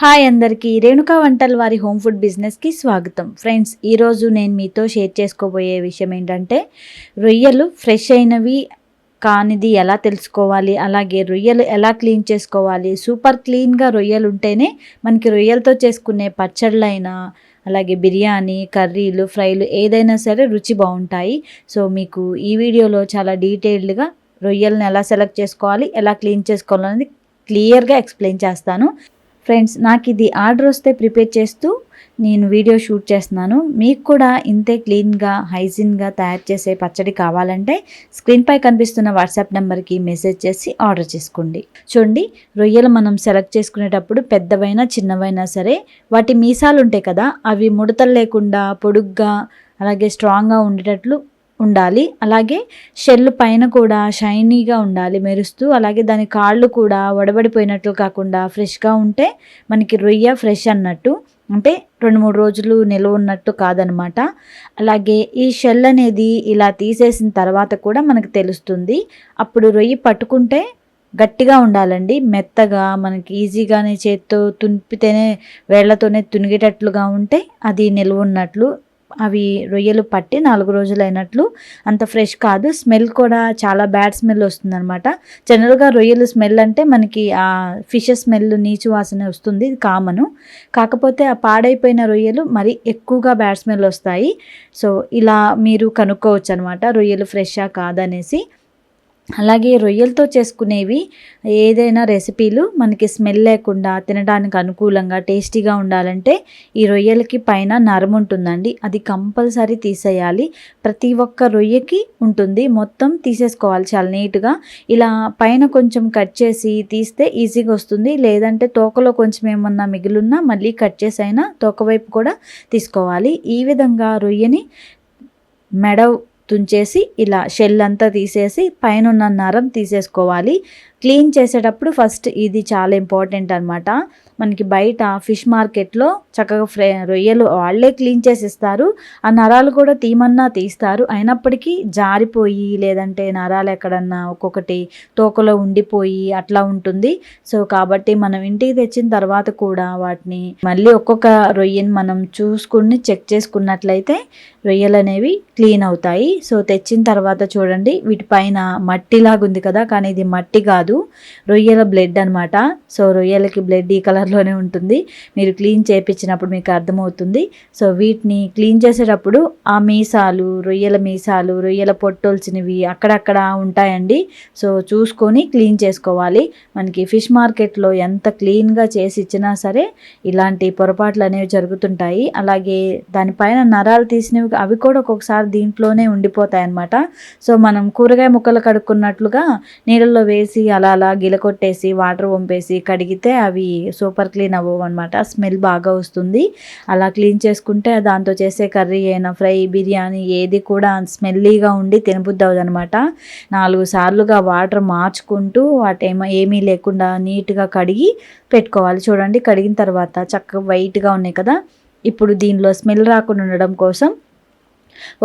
Hi అందరికీ రేణుకా వంటల వారి హోమ్ ఫుడ్ బిజినెస్కి స్వాగతం. ఫ్రెండ్స్ ఈరోజు నేను మీతో షేర్ చేసుకోబోయే విషయం ఏంటంటే రొయ్యలు ఫ్రెష్ అయినవి కానిది ఎలా తెలుసుకోవాలి అలాగే రొయ్యలు ఎలా క్లీన్ చేసుకోవాలి సూపర్ క్లీన్గా రొయ్యలు ఉంటేనే మనకి రొయ్యలతో చేసుకునే పచ్చళ్ళైనా అలాగే బిర్యానీ కర్రీలు ఫ్రైలు ఏదైనా సరే రుచి బాగుంటాయి. సో మీకు ఈ వీడియోలో చాలా డీటెయిల్డ్గా రొయ్యలను ఎలా సెలెక్ట్ చేసుకోవాలి ఎలా క్లీన్ చేసుకోవాలనేది క్లియర్గా ఎక్స్ప్లెయిన్ చేస్తాను. ఫ్రెండ్స్ నాకు ఇది ఆర్డర్ వస్తే ప్రిపేర్ చేస్తూ నేను వీడియో షూట్ చేస్తున్నాను. మీకు కూడా ఇంతే క్లీన్గా హైజీన్గా తయారు చేసే పచ్చడి కావాలంటే స్క్రీన్పై కనిపిస్తున్న వాట్సాప్ నెంబర్కి మెసేజ్ చేసి ఆర్డర్ చేసుకోండి. చూడండి రొయ్యలు మనం సెలెక్ట్ చేసుకునేటప్పుడు పెద్దవైనా చిన్నవైనా సరే వాటి మీసాలు ఉంటాయి కదా అవి ముడతలు లేకుండా పొడుగ్గా అలాగే స్ట్రాంగ్గా ఉండేటట్లు ఉండాలి. అలాగే షెల్ పైన కూడా షైనీగా ఉండాలి మెరుస్తూ. అలాగే దాని కాళ్ళు కూడా వడబడిపోయినట్లు కాకుండా ఫ్రెష్గా ఉంటే మనకి రొయ్య ఫ్రెష్ అన్నట్టు. అంటే రెండు మూడు రోజులు నిల్వ ఉన్నట్టు కాదనమాట. అలాగే ఈ షెల్ అనేది ఇలా తీసేసిన తర్వాత కూడా మనకు తెలుస్తుంది. అప్పుడు రొయ్యి పట్టుకుంటే గట్టిగా ఉండాలండి. మెత్తగా మనకి ఈజీగానే చేత్తో తునిపితేనే వేళ్ళతోనే తునిగేటట్లుగా ఉంటే అది నిల్వ ఉన్నట్లు అవి రొయ్యలు పట్టి నాలుగు రోజులు అయినట్లు అంత ఫ్రెష్ కాదు. స్మెల్ కూడా చాలా బ్యాడ్ స్మెల్ వస్తుంది అనమాట జనరల్గా రొయ్యలు స్మెల్ అంటే మనకి ఆ ఫిష్ స్మెల్ నీచు వాసన వస్తుంది ఇది కామను. కాకపోతే ఆ పాడైపోయిన రొయ్యలు మరి ఎక్కువగా బ్యాడ్ స్మెల్ వస్తాయి. సో ఇలా మీరు కనుక్కోవచ్చు అనమాట రొయ్యలు ఫ్రెషా కాదనేసి. అలాగే రొయ్యలతో చేసుకునేవి ఏదైనా రెసిపీలు మనకి స్మెల్ లేకుండా తినడానికి అనుకూలంగా టేస్టీగా ఉండాలంటే ఈ రొయ్యలకి పైన నరం ఉంటుందండి. అది కంపల్సరీ తీసేయాలి. ప్రతి ఒక్క రొయ్యకి ఉంటుంది. మొత్తం తీసేసుకోవాలి చాలా నీట్గా. ఇలా పైన కొంచెం కట్ చేసి తీస్తే ఈజీగా వస్తుంది. లేదంటే తోకలో కొంచెం ఏమన్నా మిగిలిన్నా మళ్ళీ కట్ చేసి అయినా తోక వైపు కూడా తీసుకోవాలి. ఈ విధంగా రొయ్యని మెడ తుంచేసి ఇలా షెల్ అంతా తీసేసి పైన నరం తీసేసుకోవాలి. క్లీన్ చేసేటప్పుడు ఫస్ట్ ఇది చాలా ఇంపార్టెంట్ అనమాట మనకి బయట ఫిష్ మార్కెట్లో చక్కగా ఫ్రే రొయ్యలు వాళ్ళే క్లీన్ చేసి ఇస్తారు ఆ నరాలు కూడా తీమన్నా తీస్తారు. అయినప్పటికీ జారిపోయి లేదంటే నరాలు ఎక్కడన్నా ఒక్కొక్కటి తోకలో ఉండిపోయి అట్లా ఉంటుంది. సో కాబట్టి మనం ఇంటికి తెచ్చిన తర్వాత కూడా వాటిని మళ్ళీ ఒక్కొక్క రొయ్యని మనం చూసుకుని చెక్ చేసుకున్నట్లయితే రొయ్యలు అనేవి క్లీన్ అవుతాయి. సో తెచ్చిన తర్వాత చూడండి వీటిపైన మట్టిలాగా ఉంది కదా కానీ ఇది మట్టి కాదు. రొయ్యల బ్లడ్ అనమాట సో రొయ్యలకి బ్లడ్ ఈ కలర్లోనే ఉంటుంది. మీరు క్లీన్ చేయించినప్పుడు మీకు అర్థమవుతుంది. సో వీటిని క్లీన్ చేసేటప్పుడు ఆ మీసాలు రొయ్యల మీసాలు రొయ్యల పొట్టొల్చినవి అక్కడక్కడ ఉంటాయండి. సో చూసుకొని క్లీన్ చేసుకోవాలి. మనకి ఫిష్ మార్కెట్లో ఎంత క్లీన్గా చేసి ఇచ్చినా సరే ఇలాంటి పొరపాట్లు అనేవి జరుగుతుంటాయి. అలాగే దానిపైన నరాలు తీసినవి అవి కూడా ఒక్కొక్కసారి దీంట్లోనే ఉండిపోతాయి అన్నమాట సో మనం కూరగాయ ముక్కలు కడుక్కున్నట్లుగా నీళ్ళల్లో వేసి అలా అలా గిలకొట్టేసి వాటర్ వంపేసి కడిగితే అవి సూపర్ క్లీన్ అవ్వవు అనమాట స్మెల్ బాగా వస్తుంది. అలా క్లీన్ చేసుకుంటే దాంతో చేసే కర్రీ అయినా ఫ్రై బిర్యానీ ఏది కూడా స్మెల్లీగా ఉండి తినబుద్ది అనమాట నాలుగు సార్లుగా వాటర్ మార్చుకుంటూ వాటి ఏమో ఏమీ లేకుండా నీట్గా కడిగి పెట్టుకోవాలి. చూడండి కడిగిన తర్వాత చక్కగా వైట్గా ఉన్నాయి కదా. ఇప్పుడు దీనిలో స్మెల్ రాకుండా ఉండడం కోసం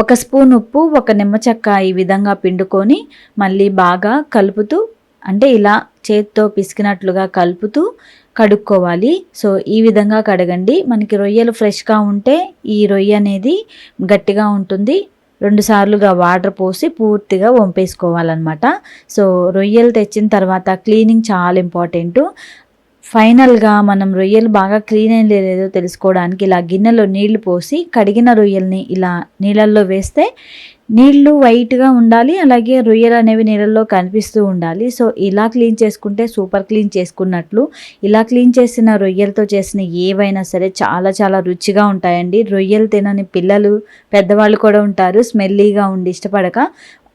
ఒక స్పూన్ ఉప్పు ఒక నిమ్మ చెక్క ఈ విధంగా పిండుకొని మళ్ళీ బాగా కలుపుతూ అంటే ఇలా చేత్తో పిసికినట్లుగా కలుపుతూ కడుక్కోవాలి. సో ఈ విధంగా కడగండి. మనకి రొయ్యలు ఫ్రెష్గా ఉంటే ఈ రొయ్య అనేది గట్టిగా ఉంటుంది. రెండుసార్లుగా వాటర్ పోసి పూర్తిగా వంపేసుకోవాలన్నమాట. సో రొయ్యలు తెచ్చిన తర్వాత క్లీనింగ్ చాలా ఇంపార్టెంట్. ఫైనల్గా మనం రొయ్యలు బాగా క్లీన్ అయిన లేదో తెలుసుకోవడానికి ఇలా గిన్నెలో నీళ్ళు పోసి కడిగిన రొయ్యల్ని ఇలా నీళ్ళల్లో వేస్తే నీళ్ళు వైట్గా ఉండాలి అలాగే రొయ్యలు అనేవి నీళ్ళల్లో కనిపిస్తూ ఉండాలి. సో ఇలా క్లీన్ చేసుకుంటే సూపర్ క్లీన్ చేసుకున్నట్లు. ఇలా క్లీన్ చేసిన రొయ్యలతో చేసిన ఏవైనా సరే చాలా చాలా రుచిగా ఉంటాయండి. రొయ్యలు తినని పిల్లలు పెద్దవాళ్ళు కూడా ఉంటారు. స్మెల్లీగా ఉండి ఇష్టపడక.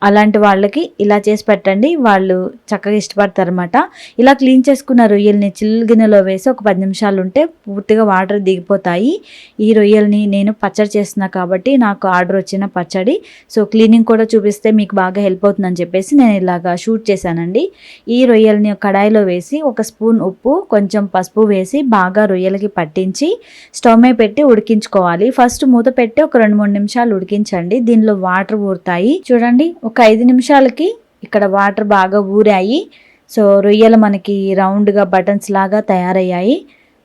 అలాంటి వాళ్ళకి ఇలా చేసి పెట్టండి. వాళ్ళు చక్కగా ఇష్టపడతారు అనమాట ఇలా క్లీన్ చేసుకున్న రొయ్యల్ని చిల్లు గిన్నెలో వేసి ఒక పది నిమిషాలు ఉంటే పూర్తిగా వాటర్ దిగిపోతాయి. ఈ రొయ్యల్ని నేను పచ్చడి చేస్తున్నా కాబట్టి నాకు ఆర్డర్ వచ్చిన పచ్చడి. సో క్లీనింగ్ కూడా చూపిస్తే మీకు బాగా హెల్ప్ అవుతుందని చెప్పేసి నేను ఇలాగా షూట్ చేశానండి. ఈ రొయ్యల్ని కడాయిలో వేసి ఒక స్పూన్ ఉప్పు కొంచెం పసుపు వేసి బాగా రొయ్యలకి పట్టించి స్టవ్ మీద పెట్టి ఉడికించుకోవాలి. ఫస్ట్ మూత పెట్టి ఒక రెండు మూడు నిమిషాలు ఉడికించండి. దీనిలో వాటర్ ఊరుతాయి. చూడండి ఒక ఐదు నిమిషాలకి ఇక్కడ వాటర్ బాగా ఊరాయి. సో రొయ్యలు మనకి రౌండ్గా బటన్స్ లాగా తయారయ్యాయి.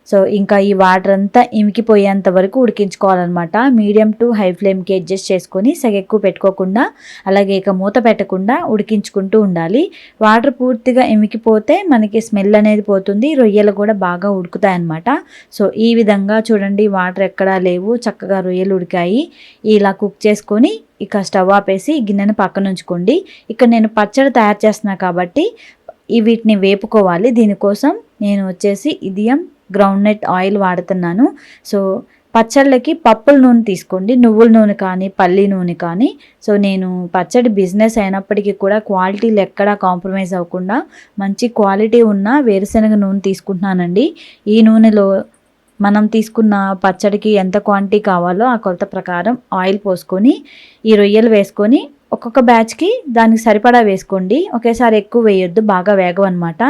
సో ఇంకా ఈ వాటర్ అంతా ఇమికిపోయేంత వరకు ఉడికించుకోవాలన్నమాట. మీడియం టు హై ఫ్లేమ్కి అడ్జస్ట్ చేసుకొని సగ ఎక్కువ పెట్టుకోకుండా అలాగే ఇక మూత పెట్టకుండా ఉడికించుకుంటూ ఉండాలి. వాటర్ పూర్తిగా ఇమికిపోతే మనకి స్మెల్ అనేది పోతుంది రొయ్యలు కూడా బాగా ఉడుకుతాయి అన్నమాట సో ఈ విధంగా చూడండి వాటర్ ఎక్కడా లేవు చక్కగా రొయ్యలు ఉడికాయి. ఇలా కుక్ చేసుకొని ఇక స్టవ్ ఆపేసి గిన్నెను పక్కన ఉంచుకోండి ఇక్కడ నేను పచ్చడి తయారు చేస్తున్నా కాబట్టి ఈ వీటిని వేపుకోవాలి. దీనికోసం నేను వచ్చేసి ఇదియం గ్రౌండ్ నట్ ఆయిల్ వాడుతున్నాను. సో పచ్చళ్ళకి పప్పుల నూనె తీసుకోండి. నువ్వుల నూనె కానీ పల్లి నూనె కానీ. సో నేను పచ్చడి బిజినెస్ అయినప్పటికీ కూడా క్వాలిటీలు ఎక్కడా కాంప్రమైజ్ అవ్వకుండా మంచి క్వాలిటీ ఉన్న వేరుశనగ నూనె తీసుకుంటున్నానండి. ఈ నూనెలో మనం తీసుకున్న పచ్చడికి ఎంత క్వాంటిటీ కావాలో ఆ కొలత ప్రకారం ఆయిల్ పోసుకొని ఈ రొయ్యలు వేసుకొని ఒక్కొక్క బ్యాచ్కి దానికి సరిపడా వేసుకోండి. ఒకేసారి ఎక్కువ వేయొద్దు బాగా వేగవన్నమాట.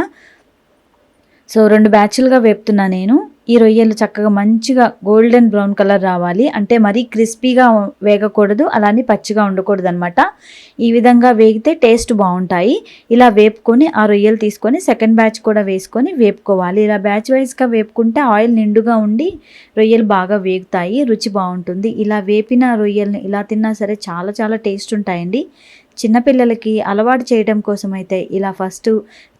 సో రెండు బ్యాచ్లుగా వేపుతున్నా నేను. ఈ రొయ్యలు చక్కగా మంచిగా గోల్డెన్ బ్రౌన్ కలర్ రావాలి. అంటే మరీ క్రిస్పీగా వేగకూడదు అలానే పచ్చిగా ఉండకూడదు అనమాట ఈ విధంగా వేగితే టేస్ట్ బాగుంటాయి. ఇలా వేపుకొని ఆ రొయ్యలు తీసుకొని సెకండ్ బ్యాచ్ కూడా వేసుకొని వేపుకోవాలి. ఇలా బ్యాచ్ వైజ్గా వేపుకుంటే ఆయిల్ నిండుగా ఉండి రొయ్యలు బాగా వేగుతాయి రుచి బాగుంటుంది. ఇలా వేపిన రొయ్యల్ని ఇలా తిన్నా సరే చాలా చాలా టేస్ట్ ఉంటాయండి. చిన్నపిల్లలకి అలవాటు చేయడం కోసం అయితే ఇలా ఫస్ట్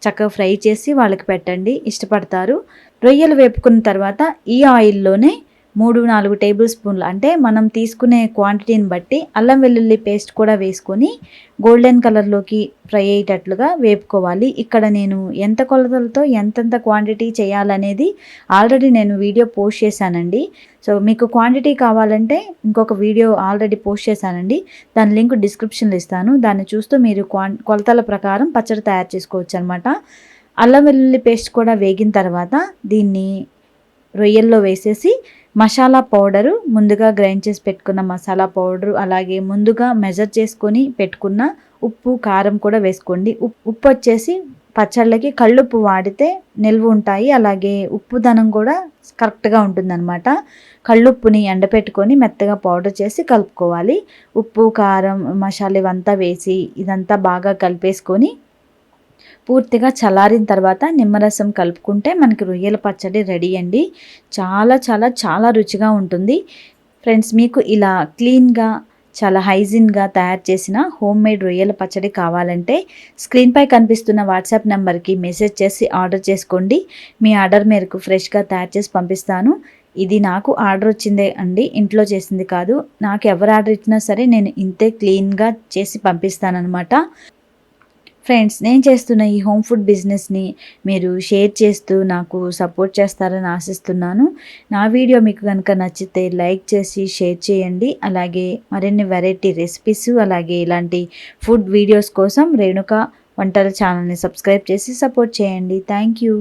చక్కగా ఫ్రై చేసి వాళ్ళకి పెట్టండి ఇష్టపడతారు. రొయ్యలు వేపుకున్న తర్వాత ఈ ఆయిల్లోనే మూడు నాలుగు టేబుల్ స్పూన్లు. అంటే మనం తీసుకునే క్వాంటిటీని బట్టి అల్లం వెల్లుల్లి పేస్ట్ కూడా వేసుకొని గోల్డెన్ కలర్లోకి ఫ్రై అయ్యేటట్లుగా వేపుకోవాలి. ఇక్కడ నేను ఎంత కొలతలతో ఎంతెంత క్వాంటిటీ చేయాలనేది ఆల్రెడీ నేను వీడియో పోస్ట్ చేశానండి. సో మీకు క్వాంటిటీ కావాలంటే ఇంకొక వీడియో ఆల్రెడీ పోస్ట్ చేశానండి. దాని లింక్ డిస్క్రిప్షన్లో ఇస్తాను. దాన్ని చూస్తూ మీరు క్వాన్ కొలతల ప్రకారం పచ్చడి తయారు చేసుకోవచ్చు అనమాట అల్లం వెల్లుల్లి పేస్ట్ కూడా వేగిన తర్వాత దీన్ని రొయ్యల్లో వేసేసి మసాలా పౌడరు ముందుగా గ్రైండ్ చేసి పెట్టుకున్న మసాలా పౌడరు అలాగే ముందుగా మెజర్ చేసుకొని పెట్టుకున్న ఉప్పు కారం కూడా వేసుకోండి. ఉప్పు వచ్చేసి పచ్చళ్ళకి కళ్ళుప్పు వాడితే నిల్వ ఉంటాయి అలాగే ఉప్పు ధనం కూడా కరెక్ట్గా ఉంటుందన్నమాట. కళ్ళుప్పుని ఎండపెట్టుకొని మెత్తగా పౌడర్ చేసి కలుపుకోవాలి. ఉప్పు కారం మసాలా ఇవంతా వేసి ఇదంతా బాగా కలిపేసుకొని పూర్తిగా చల్లారిన తర్వాత నిమ్మరసం కలుపుకుంటే మనకి రొయ్యల పచ్చడి రెడీ అండి. చాలా చాలా చాలా రుచిగా ఉంటుంది. ఫ్రెండ్స్ మీకు ఇలా క్లీన్గా చాలా హైజీన్గా తయారు చేసిన హోమ్ మేడ్ రొయ్యల పచ్చడి కావాలంటే స్క్రీన్పై కనిపిస్తున్న వాట్సాప్ నెంబర్కి మెసేజ్ చేసి ఆర్డర్ చేసుకోండి. మీ ఆర్డర్ మేరకు ఫ్రెష్గా తయారు చేసి పంపిస్తాను. ఇది నాకు ఆర్డర్ వచ్చిందే అండి. ఇంట్లో చేసింది కాదు. నాకు ఎవరు ఆర్డర్ ఇచ్చినా సరే నేను ఇంతే క్లీన్గా చేసి పంపిస్తానమాట ఫ్రెండ్స్ నేను చేస్తున్న ఈ హోమ్ ఫుడ్ బిజినెస్ని మీరు షేర్ చేస్తూ నాకు సపోర్ట్ చేస్తారని ఆశిస్తున్నాను. నా వీడియో మీకు కనుక నచ్చితే లైక్ చేసి షేర్ చేయండి. అలాగే మరిన్ని వెరైటీ రెసిపీస్ అలాగే ఇలాంటి ఫుడ్ వీడియోస్ కోసం రేణుక వంటల ఛానల్ని సబ్స్క్రైబ్ చేసి సపోర్ట్ చేయండి. Thank you